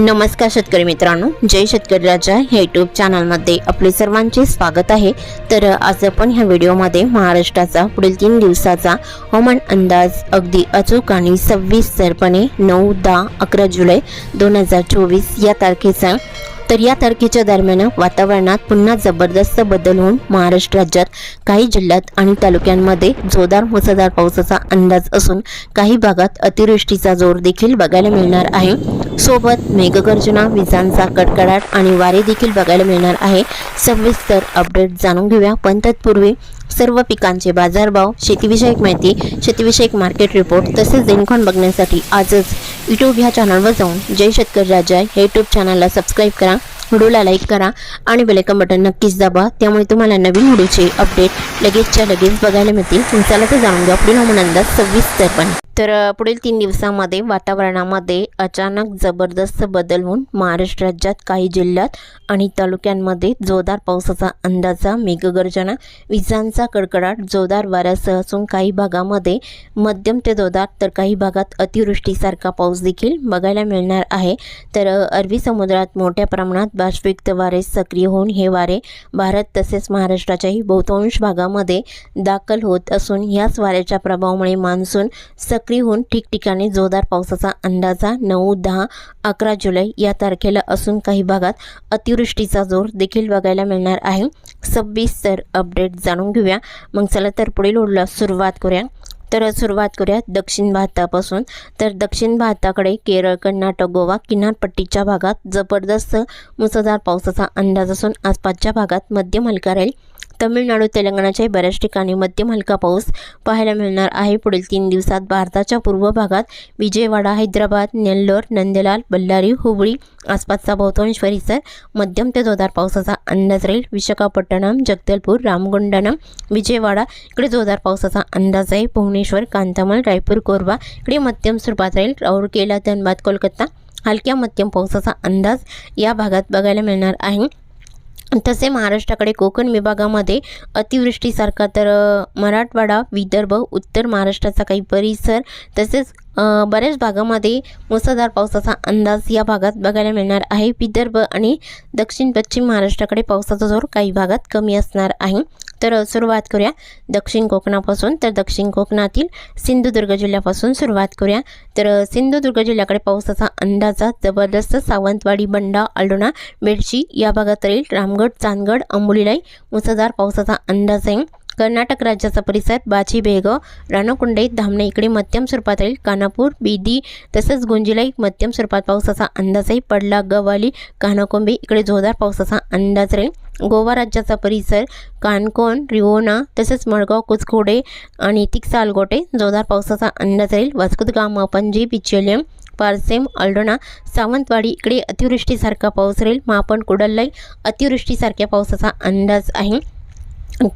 नमस्कार शेतकरी मित्रांनो जय शेतकरी राजा. ह्या यूट्यूब चॅनलमध्ये आपले सर्वांचे स्वागत आहे. तर आज आपण ह्या व्हिडिओमध्ये महाराष्ट्राचा पुढील तीन दिवसाचा हवामान अंदाज अगदी अचूक आणि सविस्तरपणे नऊ दहा अकरा जुलै दोन हजार चोवीस या तारखेचा. तर या तारखेच्या दरम्यान वातावरणात पुन्हा जबरदस्त बदल होऊन महाराष्ट्र राज्यात काही जिल्ह्यात आणि तालुक्यांमध्ये जोरदार मुसळधार पावसाचा अंदाज असून काही भागात अतिवृष्टीचा जोर देखील बघायला मिळणार आहे. सोबत मेघगर्जना विजांचा कडकडाट आणि वारे देखील बघायला मिळणार आहे. सविस्तर अपडेट जाणून घेऊया. पण तत्पूर्वी सर्व पिकांचे बाजारभाव शेतीविषयक माहिती शेतीविषयक मार्केट रिपोर्ट तसेच दिनखोन बघण्यासाठी आजच यूट्यूब ह्या चॅनलवर जाऊन जय शेतकरी राजा हे यूट्यूब चॅनलला सबस्क्राईब करा व्हिडिओला लाईक करा आणि बेलेकन बटन नक्कीच दाबा. त्यामुळे तुम्हाला नवीन व्हिडिओचे अपडेट लगेचच्या लगेच बघायला मिळतील. तुमच्याला ते जाणून घ्या. पुढील हवामान अंदाज सविस्तरपणे तर पुढील तीन दिवसामध्ये वातावरणामध्ये अचानक जबरदस्त बदल होऊन महाराष्ट्र राज्यात काही जिल्ह्यात आणि तालुक्यांमध्ये जोरदार पावसाचा अंदाजा मेघगर्जना विजांचा कडकडाट जोरदार वाऱ्यासह असून काही भागामध्ये मध्यम ते जोरदार तर काही भागात अतिवृष्टीसारखा पाऊस देखील बघायला मिळणार आहे. तर अरबी समुद्रात मोठ्या प्रमाणात बाष्पयुक्त वारे सक्रिय होऊन हे वारे भारत तसेच महाराष्ट्राच्याही बहुतांश भागामध्ये दाखल होत असून ह्याच वाऱ्याच्या प्रभावामुळे मान्सून सक्रिय रात्रीहून ठिकठिकाणी जोरदार पावसाचा अंदाजा नऊ दहा अकरा जुलै या तारखेला असून काही भागात अतिवृष्टीचा जोर देखील बघायला मिळणार आहे. सव्वीस अपडेट जाणून घेऊया. मग चला तर पुढील ओढला सुरुवात करूया. तर सुरुवात करूया दक्षिण भारतापासून. तर दक्षिण भारताकडे केरळ कर्नाटक गोवा किनारपट्टीच्या भागात जबरदस्त मुसळधार पावसाचा अंदाज असून आसपासच्या भागात मध्यम हलका राहील. तमिळनाडू तेलंगणाच्याही बऱ्याच ठिकाणी मध्यम हलका पाऊस पाहायला मिळणार आहे. पुढील तीन दिवसात भारताच्या पूर्व भागात विजयवाडा हैदराबाद नेल्लोर नंदेलाल बल्लारी हुबळी आसपासचा बहुतांश परिसर मध्यम ते जोरदार पावसाचा अंदाज राहील. विशाखापट्टणम जगदलपूर रामगुंडनम विजयवाडा इकडे जोरदार पावसाचा अंदाज आहे. भुवनेश्वर कांतामल रायपूर कोरबा इकडे मध्यम स्वरूपात राहील. राऊरकेला धनबाद कोलकाता हलक्या मध्यम पावसाचा अंदाज या भागात बघायला मिळणार आहे. तसे महाराष्ट्राकडे कोकण विभागामध्ये अतिवृष्टीसारखा तर मराठवाडा विदर्भ उत्तर महाराष्ट्राचा काही परिसर तसेच बऱ्याच भागामध्ये मुसळधार पावसाचा अंदाज या भागात बघायला मिळणार आहे. विदर्भ आणि दक्षिण पश्चिम महाराष्ट्राकडे पावसाचा जोर काही भागात कमी असणार आहे. तर सुरुवात करूया दक्षिण कोकणापासून. तर दक्षिण कोकणातील सिंधुदुर्ग जिल्ह्यापासून सुरुवात करूया. तर सिंधुदुर्ग जिल्ह्याकडे पावसाचा अंदाजा जबरदस्त सावंतवाडी बंडा अल्डोणा बेडशी या भागात राहील रामगड चांदगड अंबोलीलाई मुसळधार पावसाचा अंदाज आहे. कर्नाटक राज्याचा परिसर बाची बेळगाव राणकुंडई धामणे इकडे मध्यम स्वरूपात राहील कानापूर बिदी तसेच गुंजिलाई मध्यम स्वरूपात पावसाचा अंदाज आहे पडला. गवाली कानाकोंबे इकडे जोरदार पावसाचा अंदाज राहील. गोवा राज्याचा परिसर कानकोन रिओना तसेच मडगाव कुचखोडे आणि तिकसालगोटे जोरदार पावसाचा अंदाज राहील. वास्कोदगामा पणजी पिचेलियम पारसेम अल्डोणा सावंतवाडी इकडे अतिवृष्टीसारखा पाऊस राहील. मापण कुडल्लाई अतिवृष्टीसारख्या पावसाचा अंदाज आहे.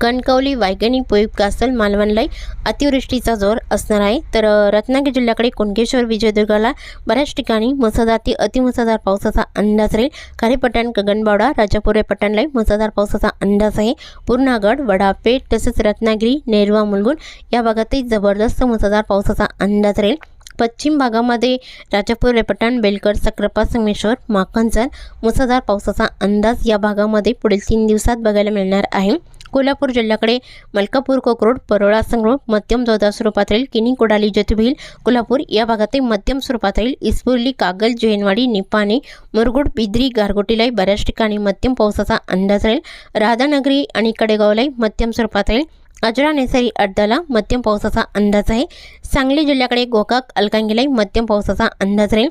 कणकवली वायगणी पोईप कासल मालवणलाई अतिवृष्टीचा जोर असणार आहे. तर रत्नागिरी जिल्ह्याकडे कुणकेश्वर विजयदुर्गाला बऱ्याच ठिकाणी मुसळधार ते अतिमुसळधार पावसाचा अंदाज राहील. खारेपटण गगनबावडा राजापुरे पटणलाई मुसळधार पावसाचा अंदाज आहे. पूर्णागड वडापेठ तसेच रत्नागिरी नेरवा मुलगुण या भागातही जबरदस्त मुसळधार पावसाचा अंदाज राहील. पश्चिम भागामध्ये राजापूर रेपटण बेलकर सक्रापा संगमेश्वर माखनसर मुसळधार पावसाचा अंदाज या भागामध्ये पुढील तीन दिवसात बघायला मिळणार आहे. कोल्हापूर जिल्ह्याकडे मलकापूर कोकरोड परोळा संगरोड मध्यम जोरदार स्वरूपात राहील किनी कोडाली ज्योतिबील कोल्हापूर या भागातही मध्यम स्वरूपात राहील इस्पुर्ली कागल जैनवाडी निपाणी मुरगुड बिद्री गारगोटीलाही बऱ्याच ठिकाणी मध्यम पावसाचा अंदाज राहील. राधानगरी आणि कडेगावलाही मध्यम स्वरूपात राहील अजरा नेसरी अड्डाला मध्यम पावसाचा अंदाज आहे. सांगली जिल्ह्याकडे गोकाक अलकांगीलाही मध्यम पावसाचा अंदाज राहील.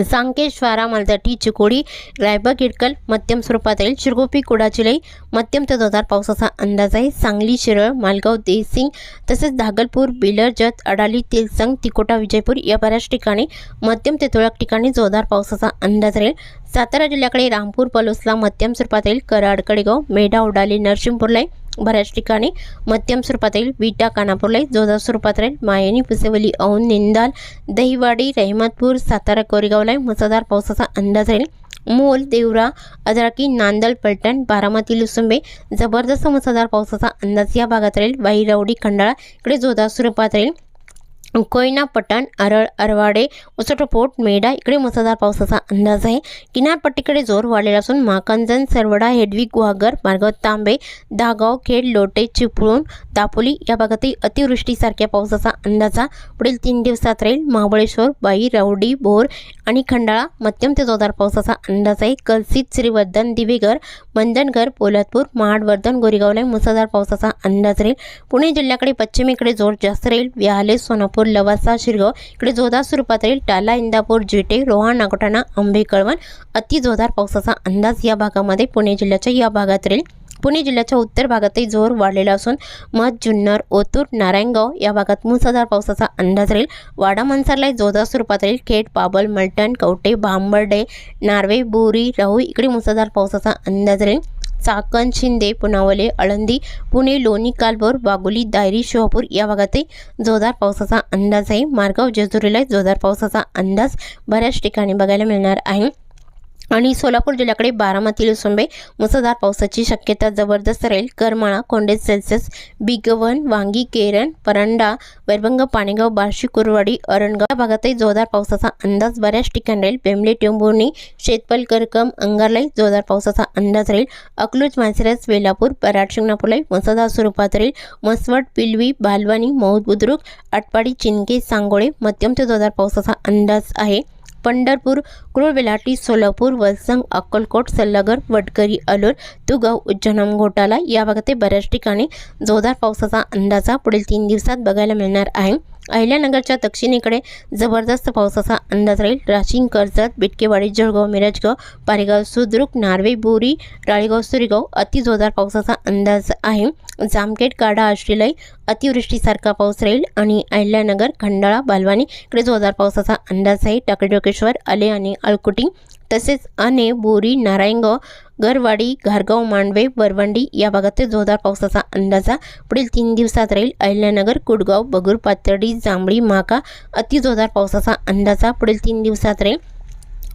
सांकेश्वरा मालजाटी चिकोडी रायबग इडकल मध्यम स्वरूपात येईल शिरगोपी कुडाचिलाई मध्यम ते जोरदार पावसाचा अंदाज आहे. सांगली शिरळ मालगाव देसिंग तसेच धागलपूर बिलर जत अडाली तेलसंग तिकोटा विजयपूर या बऱ्याच ठिकाणी मध्यम ते तुरळक ठिकाणी जोरदार पावसाचा अंदाज राहील. सातारा जिल्ह्याकडे रामपूर पलोसला मध्यम स्वरूपात येईल कराड कडेगाव मेढा उडाली नरसिंहपूरलाई बऱ्याच ठिकाणी. मध्यम स्वरूपात राहील विटा कानापूरलाई जोरदार स्वरूपात राहील. मायनी पुसेवली औंध निंदाल दहिवाडी रहमतपूर सातारा कोरेगावला मुसळधार पावसाचा अंदाज राहील. मोल देवरा अजराकी नांदल पलटण बारामती लुसुंबे जबरदस्त मुसळधार पावसाचा अंदाज या भागात राहील. वाईरावडी खंडाळा इकडे जोरदार स्वरूपात राहील. कोयना पटण आरळ अरवाडे उसटपोट मेढा इकडे मुसळधार पावसाचा अंदाज आहे. किनारपट्टीकडे जोर वाढलेला असून माकंजन सरवडा हेडवी गुहागर मार्गाव तांबे दागाव खेड लोटे चिपळूण दापोली या भागातही अतिवृष्टीसारख्या पावसाचा अंदाजा पुढील तीन दिवसात राहील महाबळेश्वर बाई रावडी भोर आणि खंडाळा मध्यम ते जोरदार पावसाचा अंदाज आहे. कलसित श्रीवर्धन दिवेगर मंदनगर पोलादपूर महाडवर्धन गोरेगावला मुसळधार पावसाचा अंदाज राहील. पुणे जिल्ह्याकडे पश्चिमेकडे जोर जास्त राहील. व्याहाले सोनापूर लवासा शिरगाव. इकडे जोरदार स्वरूपात राहील. टाला इंदापूर जिटे रोहा नागोठाणा आंबे कळवण. अति जोरदार पावसाचा अंदाज या भागामध्ये पुणे जिल्ह्याच्या या भागात राहील. पुणे जिल्ह्याच्या उत्तर भागातही जोर वाढलेला असून मध जुन्नर ओतूर नारायणगाव या भागात मुसळधार पावसाचा अंदाज राहील. वाडा मनसरला जोरदार स्वरूपात राहील. खेड पाबल मलटण कवटे भांबर्डे नार्वे बोरी राहू इकडे मुसळधार पावसाचा अंदाज राहील. चाकण शिंदे पुनावले आळंदी पुणे लोणी कालभोर वाघोली दायरी शोहापूर या भागातही जोरदार पावसाचा अंदाज आहे. मार्गाव जेजुरीला जोरदार पावसाचा अंदाज बऱ्याच ठिकाणी बघायला मिळणार आहे. आणि सोलापूर जिल्ह्याकडे बारामती लुसुंबे मुसळधार पावसाची शक्यता जबरदस्त राहील करमाळा कोंडे सेल्सिअस बिगवन वांगी केरन परंडा वैरभंग पाणेगाव बार्शी कुरवाडी अरणगाव या भागातही जोरदार पावसाचा अंदाज. बऱ्याच ठिकाणी राहील बेंबले टेंभुर्णी शेतपल करकम अंगारलाही जोरदार पावसाचा अंदाज राहील अकलूज मांसरस वेलापूर पराड शिंगणापूरलाही मुसळधार स्वरूपात राहील मसवड पिलवी बालवानी मौद बुद्रुक आटपाडी चिनके सांगोळे मध्यम ते जोरदार पावसाचा अंदाज आहे. पंढरपूर क्रूरबेलाटी सोलापूर वलसंग अक्कलकोट सल्लागर वडकरी अलोर तुगाव उज्जैन घोटाला या भागात बऱ्याच ठिकाणी जोरदार पावसाचा अंदाजा पुढील तीन दिवसात बघायला मिळणार आहे. अहिल्यानगरच्या दक्षिणेकडे जबरदस्त पावसाचा अंदाज राहील. राशीन कर्जत बिटकेवाडी जळगाव मिरजगाव पारेगाव सुद्रुक नार्वे बोरी राळेगाव सुरेगाव अतिजोरदार पावसाचा अंदाज आहे. जामखेड काढा आश्रीलाई अतिवृष्टीसारखा पाऊस राहील आणि अहिल्यानगर खंडाळा बालवानी इकडे जोरदार पावसाचा अंदाज आहे. टाकडेडोकेश्वर आले आणि अळकुटी तसेच अने बोरी नारायणगाव गरवाडी घारगाव मांडवे वरवंडी या भागातील जोरदार पावसाचा अंदाजा पुढील तीन दिवसात राहील. अहिल्यानगर कुडगाव बगूर पातर्डी जांभळी माका अति जोरदार पावसाचा अंदाजा पुढील तीन दिवसात राहील.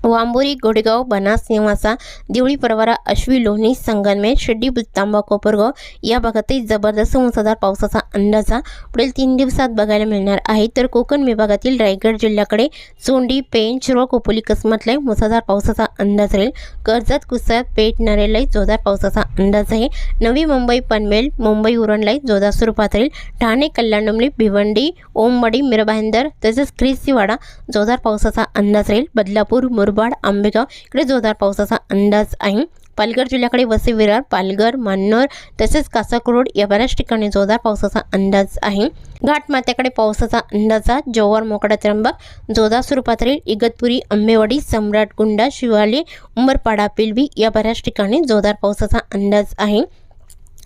वांबोरी गोडेगाव बनास निवासा देवळी परवारा अश्वी लोणी संगनमेर शिड्डी बुलतांबा कोपरगाव या भागातही जबरदस्त मुसळधार पावसाचा अंदाजा पुढील तीन दिवसात बघायला मिळणार आहे. तर कोकण विभागातील रायगड जिल्ह्याकडे सोंडी पेन शिरोळ कोपोली कसमतलाही मुसळधार पावसाचा अंदाज राहील. कर्जत कुसळ पेठ नरेलाही जोरदार पावसाचा अंदाज आहे. नवी मुंबई पनवेल मुंबई उरणलाही जोरदार स्वरूपात राहील. ठाणे कल्याणडोंबली भिवंडी ओमवाडी मिरभाईंदर तसेच ख्रिस्तीवाडा जोरदार पावसाचा अंदाज राहील. बदलापूर मुरबाड आंबेगाव. इकडे जोरदार पावसाचा अंदाज आहे. पालघर जिल्ह्याकडे वसे विरार पालघर मान्नर तसेच कासाकरोड या बऱ्याच ठिकाणी जोरदार पावसाचा अंदाज आहे. घाटमात्याकडे पावसाचा अंदाजा जव्हार मोकडा त्र्यंबक. जोरदार स्वरूपात इगतपुरी आंबेवाडी सम्राट गुंडा शिवाले उंबरपाडा पिलवी या बऱ्याच ठिकाणी जोरदार पावसाचा अंदाज आहे.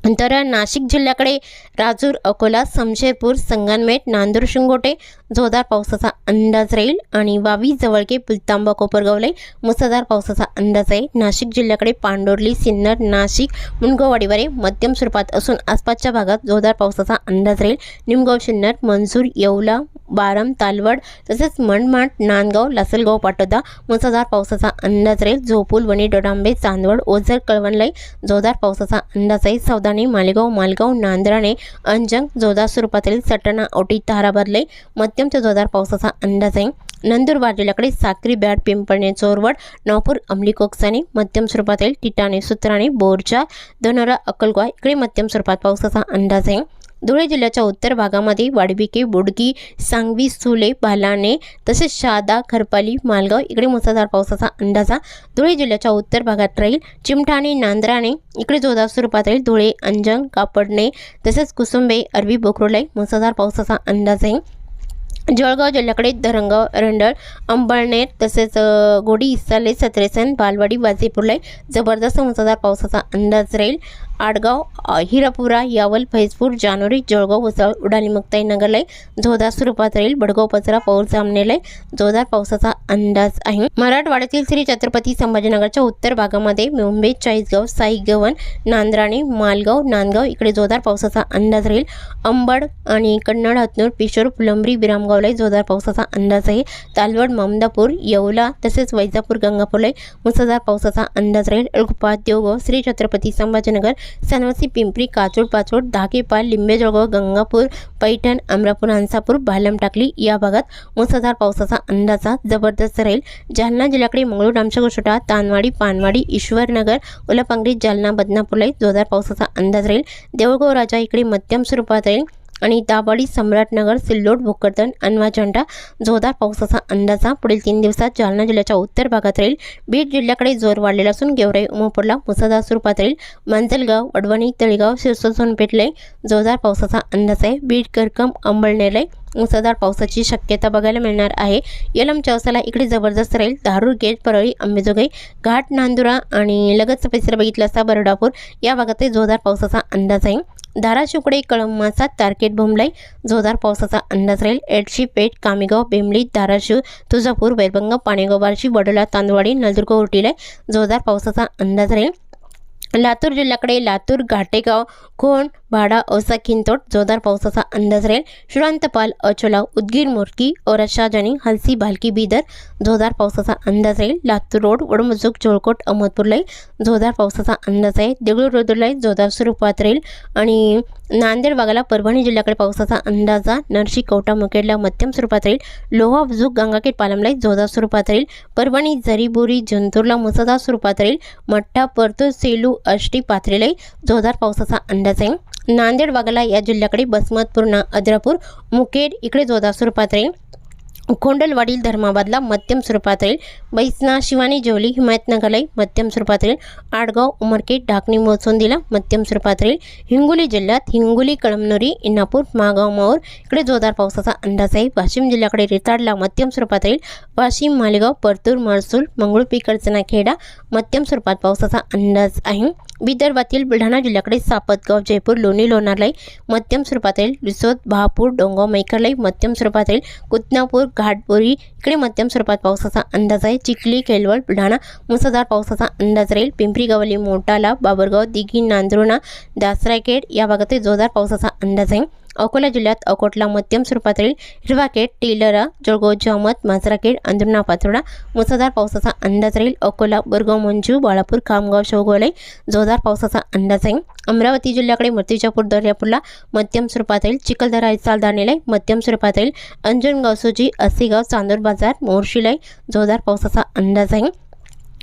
तर नाशिक जिल्ह्याकडे राजूर अकोला समशेरपूर संगनमेट नांदूर शिंगोटे जोरदार पावसाचा अंदाज राहील आणि वावी जवळके पुलतांबा कोपरगावले मुसळधार पावसाचा अंदाज आहे. नाशिक जिल्ह्याकडे पांडोर्ली सिन्नर नाशिक मुनगोवाडीवारे मध्यम स्वरूपात असून आसपासच्या भागात जोरदार पावसाचा अंदाज राहील. निमगाव सिन्नर मंजूर येवला बारम तालवड तसेच मनमाड नांदगाव लासलगाव पाटोदा मुसळधार पावसाचा अंदाज राहील. झोपूल वणी डोडांबे चांदवड ओझर कळवणलाई जोरदार पावसाचा अंदाज आहे. राजधानी मालेगाव मालगाव नांद्राने अंजंग जोरदार स्वरूपातील सटणा ओटी ताराबदले मध्यम ते जोरदार पावसाचा अंदाज आहे. नंदुरबार जिल्ह्याकडे साक्री बॅड पिंपळणे चोरवड नवपूर अंमली कोकसाने मध्यम स्वरूपातील टिटाणे सुत्राणे बोरचा दोनोरा अक्कलगाव इकडे मध्यम स्वरूपात पावसाचा अंदाज आहे. धुळे जिल्ह्याच्या उत्तर भागामध्ये वाडबिके बुडकी सांगवी सुले बालाणे तसेच शहादा खरपाली मालगाव इकडे मुसळधार पावसाचा अंदाजा धुळे जिल्ह्याच्या उत्तर भागात राहील चिमठाणे नांद्राणे इकडे जोरदार स्वरूपात राहील धुळे अंजंग कापडणे तसेच कुसुंबे अरबी बोकरोलाई मुसळधार पावसाचा अंदाज आहे. जळगाव जिल्ह्याकडे धरणगाव रंडळ अंबळनेर तसेच गोडी इसाले सत्रेसन बालवाडी वाजेपूरला जबरदस्त मुसळधार पावसाचा अंदाज राहील. आडगाव हिरापुरा यावल फैजपूर जानोरी जळगाव वसळ उडाली मुक्ताई नगरला जोरदार स्वरूपात राहील बडगाव पचरा पाऊस जामनेला जोरदार पावसाचा अंदाज आहे. मराठवाड्यातील श्री छत्रपती संभाजीनगरच्या उत्तर भागामध्ये मुंबई चाळीसगाव साईगवन नांद्राणे मालगाव नांदगाव इकडे जोरदार पावसाचा अंदाज राहील. अंबड आणि कन्नड हतनूर पिशोर फुलंबरी विरामगावलाही जोरदार पावसाचा अंदाज आहे. तालवड ममदापूर येवला तसेच वैजापूर गंगापूरलाही मुसळधार पावसाचा अंदाज राहील. अळकुपा देवगाव श्री छत्रपती संभाजीनगर सनवसी पिंपरी काचोड पाचोड धाकेपाल लिंबेजळगाव गंगापूर पैठण अमरापूर हंसापूर भालम टाकली या भागात मुसळधार पावसाचा अंदाजा जबरदस्त राहील. जालना जिल्ह्याकडे मंगळूर रामशेगोशोटा तानवाडी पानवाडी ईश्वरनगर उलपांगरी जालना बदनापूरला जोरदार पावसाचा अंदाज राहील. देऊळगाव राजा इकडे मध्यम स्वरूपात राहील. आणि दाभाडी सम्राटनगर सिल्लोड भोकरदन अनवाचंडा जोरदार पावसाचा अंदाजा पुढील तीन दिवसात जालना जिल्ह्याच्या उत्तर भागात राहील. बीड जिल्ह्याकडे जोर वाढलेला असून गेवराई उमापूरला मुसळधार स्वरूपात राहील. मांजलगाव वडवणी तळेगाव शिरसोसन पेटले. जोरदार पावसाचा अंदाज आहे. बीड करकम अंबळनेरले मुसळधार पावसाची शक्यता बघायला मिळणार आहे. यलम अवसाला इकडे जबरदस्त राहील. धारूर गेट परळी अंबेजोगाई घाट नांदुरा आणि लगतचा परिसर बघितला असता बरडापूर. या भागातही जोरदार पावसाचा अंदाज आहे. धाराशिवकडे कळंबाचा तारकेट भुमलाई जोरदार पावसाचा अंदाज राहील. एडशी पेठ कामेगाव बेंबळी धाराशिव तुळजापूर वैरभंग पाणेगाव बार्शी वडोला तांदवाडी नलदुर्ग उर्टीला जोरदार पावसाचा अंदाज राहील. लातूर जिल्ह्याकडे लातूर घाटेगाव कोण भाडा औसा खिंतोड जोरदार पावसाचा अंदाज राहील. श्रांतपाल अचोला उदगीर मोरकी औरत शाहजानी हलसी भालकी बिदर जोरदार पावसाचा अंदाज राहील. लातूर रोड वडमजूक जोळकोट अहमदपूरलाही जोरदार पावसाचा अंदाज आहे. देगलूर रोदूरलाही जोरदार स्वरूपात राहील. आणि नांदेड भागाला परभणी जिल्ह्याकडे पावसाचा अंदाज नरशी कवटा मुखेडला मध्यम स्वरूपात राहील. लोहा झुक गंगाखेड पालमलाही जोरदार स्वरूपात राहील. परभणी जरीबुरी जंतूरला मुसळधार स्वरूपात राहील. मठ्ठा परतूर सेलू अष्टी पाथरीलाही जोरदार पावसाचा अंदाज आहे. नांदेड वागला या जिल्ह्याकडे बसमत पूर्णा अद्रापूर मुखेड इकडे जोरदार स्वरूपात राहील खोंडलवाडील धर्माबादला मध्यम स्वरूपात राहील बैसना शिवानी जेवली हिमायतनगरलाही मध्यम स्वरूपात राहील आडगाव उमरखेड ढाकणी मोसोंदीला मध्यम स्वरूपात राहील हिंगोली जिल्ह्यात हिंगोली कळमनुरी इनापूर मागाव माऊर इकडे जोरदार पावसाचा अंदाज आहे. वाशिम जिल्ह्याकडे रेताडला मध्यम स्वरूपात राहील वाशिम मालेगाव परतूर महसूल मंगळूर कडचना खेडा मध्यम स्वरूपात पावसाचा अंदाज आहे. विदर्भातील बुलढाणा जिल्ह्याकडे सापतगाव जयपूर लोणी लोणारलाई मध्यम स्वरूपात येईल रिसोद बहापूर डोंगाव मैकरलाई मध्यम स्वरूपात येईल कुतनापूर घाटबोरी इकडे मध्यम स्वरूपात पावसाचा अंदाज आहे. चिखली केलवड बुलढाणा मुसळधार पावसाचा अंदाज राहील. पिंपरी गवली मोटाला बाबरगाव दिघी नांदरुणा दासरायखेड या भागातील जोरदार पावसाचा अंदाज आहे. अकोला जिल्ह्यात अकोटला मध्यम स्वरूपातील राहील हिरवाखेड टेलरा जळगाव जमत माजराखेड अंदुर्णा पाथोडा मुसळधार पावसाचा अंदाज राहील. अकोला बोरगाव मंजू बाळापूर खामगाव शेवगोळे जोरदार पावसाचा अंदाज आहे अमरावती जिल्ह्याकडे मूर्तिजापूर दर्यापूरला मध्यम स्वरूपात राहील चिखलदरा चालदानेलाई मध्यम स्वरूपात राहील अंजनगाव सुजी असेगाव चांदूर बाजार मोर्शीलाई जोरदार पावसाचा अंदाज आहे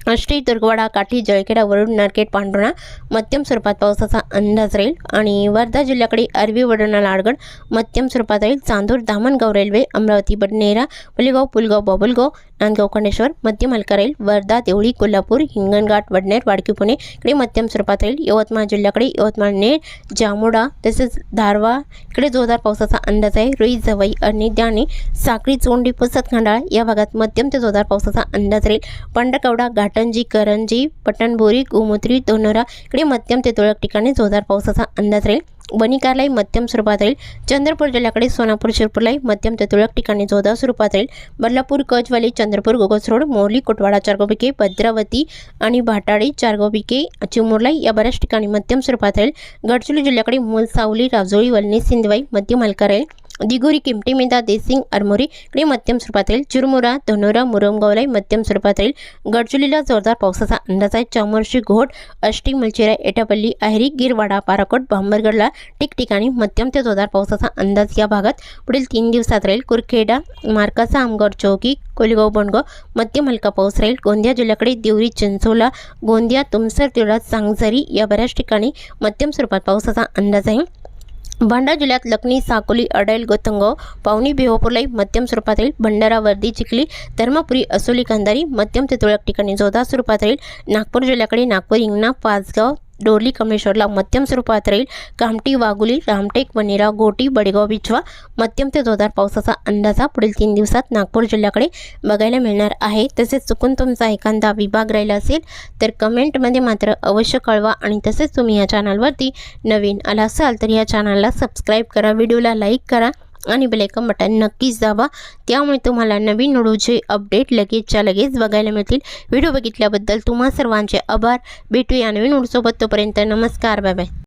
आष्टी दुर्गवाडा काठी जळखेडा वरुड नारकेट पांढरणा मध्यम स्वरूपात पावसाचा अंदाज राहील. आणि वर्धा जिल्ह्याकडे अरबी वडणा लाडगड मध्यम स्वरूपात राहील. चांदूर दामणगाव रेल्वे अमरावती बडनेरा पुलेगाव पुलगाव बाबुलगाव आणि खंडेश्वर मध्यम हलका राहील वर्धा देवळी कोल्हापूर हिंगणघाट वडनेर वाडकी पुणे इकडे मध्यम स्वरूपात राहील यवतमाळ जिल्ह्याकडे यवतमाळ नेर जामोडा तसेच धारवा इकडे जोरदार पावसाचा अंदाज आहे. रुई जवई आणि द्याणी साखळी चोंडी पुसत खंडाळा या भागात मध्यम ते जोरदार पावसाचा अंदाज राहील. पंडकवडा घाटंजी करंजी पटणबोरी गोमुत्री दोनोरा इकडे मध्यम ते तुरळक ठिकाणी जोरदार पावसाचा अंदाज राहील. वणिकारलाही मध्यम स्वरूपात राहील. चंद्रपूर जिल्ह्याकडे सोनापूर शिरपूरलाही मध्यम ते तुरळक ठिकाणी जोरदार स्वरूपात राहील. बदलापूर कचवाली चंद्रपूर गोगस रोड मोरली कोटवाडा चारगोबिके भद्रावती आणि भाटाळी चारगोबिके चिमूरलाई या बऱ्याच ठिकाणी मध्यम स्वरूपात राहील. गडचिरोली जिल्ह्याकडे मूल सावली राजोळी वलनी सिंधवाई मध्यम हलका राहील. दिगोरी किमटी मेदा देसिंग अरमोरी इकडे मध्यम स्वरूपात राहील चिरमुरा धनोरा मुरमगावलाई मध्यम स्वरूपात राहील गडचुलीला जोरदार पावसाचा अंदाज आहे. चामोर्शी घोट अष्टी मलचिरा एटापल्ली अहिरी गिरवाडा पाराकोट भांबरगडला ठिकठिकाणी मध्यम ते जोरदार पावसाचा अंदाज या भागात. पुढील तीन दिवसात राहील कुरखेडा मार्कासा आमगड चौकी कोलीगाव बोंडगाव मध्यम हलका पाऊस राहील. गोंदिया जिल्ह्याकडे देवरी चिंचोला गोंदिया तुमसर तिळा सांगझरी या बऱ्याच ठिकाणी मध्यम स्वरूपात पावसाचा अंदाज आहे. भंडारा जिल्ह्यात लखनी साकोली अडैल गोतंगाव पावनी भिवापूरलाई मध्यम स्वरूपात राहील भंडारा वर्दी चिखली धर्मपुरी असोली कंधारी मध्यम ते तुरळक ठिकाणी जोरदार स्वरूपात राहील. नागपूर जिल्ह्याकडे नागपूर हिंगणा पाचगाव डोरली कमेश्वरला मध्यम स्वरूपात राहील कामटी वाघुली रामटेक वनेरा गोटी बडेगाव बिछवा मध्यम ते जोरदार पावसाचा अंदाजा पुढील तीन दिवसात नागपूर जिल्ह्याकडे बघायला मिळणार आहे. तसेच चुकून तुमचा एखादा विभाग राहिला असेल तर कमेंटमध्ये मात्र अवश्य कळवा आणि तसेच तुम्ही या चॅनलवरती नवीन आला असाल तर या चॅनलला सबस्क्राईब करा व्हिडिओला लाईक करा. आणि बेलायकन बटन नक्कीच दाबा. त्यामुळे तुम्हाला नवीन व्हिडिओचे अपडेट लगेचच्या लगेच बघायला मिळतील. व्हिडिओ बघितल्याबद्दल तुम्हा सर्वांचे आभार. भेटूया नवीन व्हिडिओसोबत तोपर्यंत नमस्कार. Bye bye